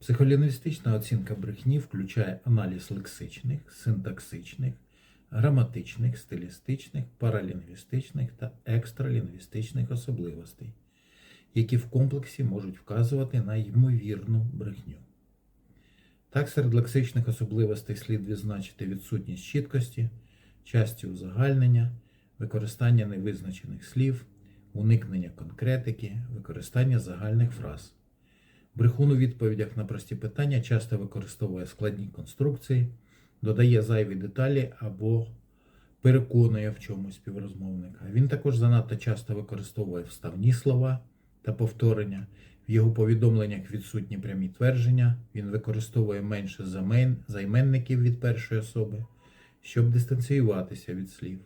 Психолінгвістична оцінка брехні включає аналіз лексичних, синтаксичних, граматичних, стилістичних, паралінгвістичних та екстралінгвістичних особливостей, які в комплексі можуть вказувати на ймовірну брехню. Так, серед лексичних особливостей слід відзначити відсутність чіткості, часті узагальнення, використання невизначених слів, уникнення конкретики, використання загальних фраз. Брехун у відповідях на прості питання часто використовує складні конструкції, додає зайві деталі або переконує в чомусь співрозмовника. Він також занадто часто використовує вставні слова та повторення. В його повідомленнях відсутні прямі твердження, він використовує менше займенників від першої особи, щоб дистанціюватися від слів.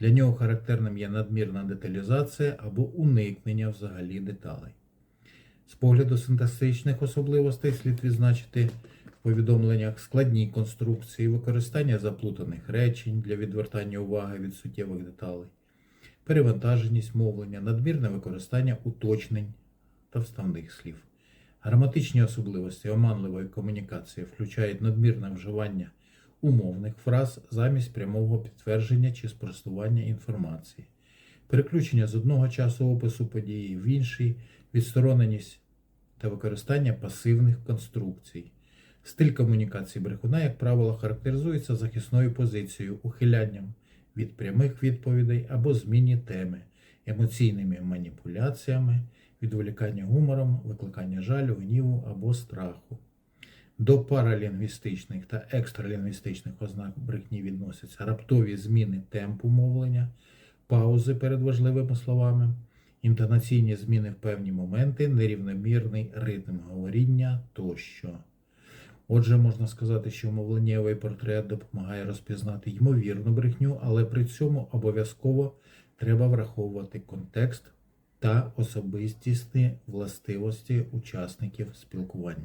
Для нього характерним є надмірна деталізація або уникнення взагалі деталей. З погляду синтаксичних особливостей слід відзначити в повідомленнях складні конструкції, використання заплутаних речень для відвертання уваги від суттєвих деталей, перевантаженість мовлення, надмірне використання уточнень та вставних слів. Граматичні особливості оманливої комунікації включають надмірне вживання умовних фраз замість прямого підтвердження чи спростування інформації, переключення з одного часу опису події в інший, відстороненість та використання пасивних конструкцій. Стиль комунікації брехуна, як правило, характеризується захисною позицією, ухилянням від прямих відповідей або зміні теми, емоційними маніпуляціями, відволікання гумором, викликання жалю, гніву або страху. До паралінгвістичних та екстралінгвістичних ознак брехні відносяться раптові зміни темпу мовлення, паузи перед важливими словами, інтонаційні зміни в певні моменти, нерівномірний ритм говоріння тощо. Отже, можна сказати, що мовленнєвий портрет допомагає розпізнати ймовірну брехню, але при цьому обов'язково треба враховувати контекст та особистісні властивості учасників спілкування.